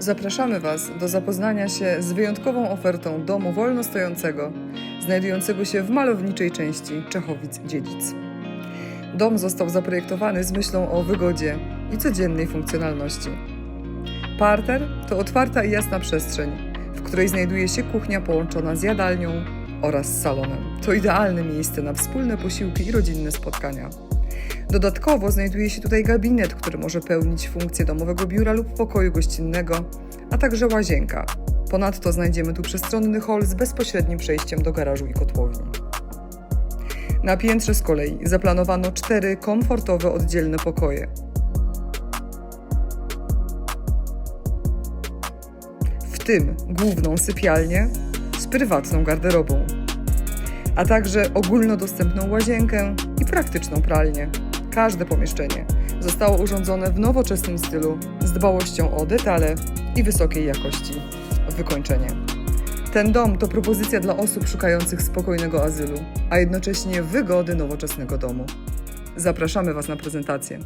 Zapraszamy Was do zapoznania się z wyjątkową ofertą domu wolnostojącego, znajdującego się w malowniczej części Czechowic-Dziedzic. Dom został zaprojektowany z myślą o wygodzie i codziennej funkcjonalności. Parter to otwarta i jasna przestrzeń, w której znajduje się kuchnia połączona z jadalnią oraz salonem. To idealne miejsce na wspólne posiłki i rodzinne spotkania. Dodatkowo znajduje się tutaj gabinet, który może pełnić funkcję domowego biura lub pokoju gościnnego, a także łazienka. Ponadto znajdziemy tu przestronny hol z bezpośrednim przejściem do garażu i kotłowni. Na piętrze z kolei zaplanowano cztery komfortowe oddzielne pokoje. W tym główną sypialnię z prywatną garderobą, a także ogólnodostępną łazienkę i praktyczną pralnię. Każde pomieszczenie zostało urządzone w nowoczesnym stylu z dbałością o detale i wysokiej jakości wykończenie. Ten dom to propozycja dla osób szukających spokojnego azylu, a jednocześnie wygody nowoczesnego domu. Zapraszamy Was na prezentację.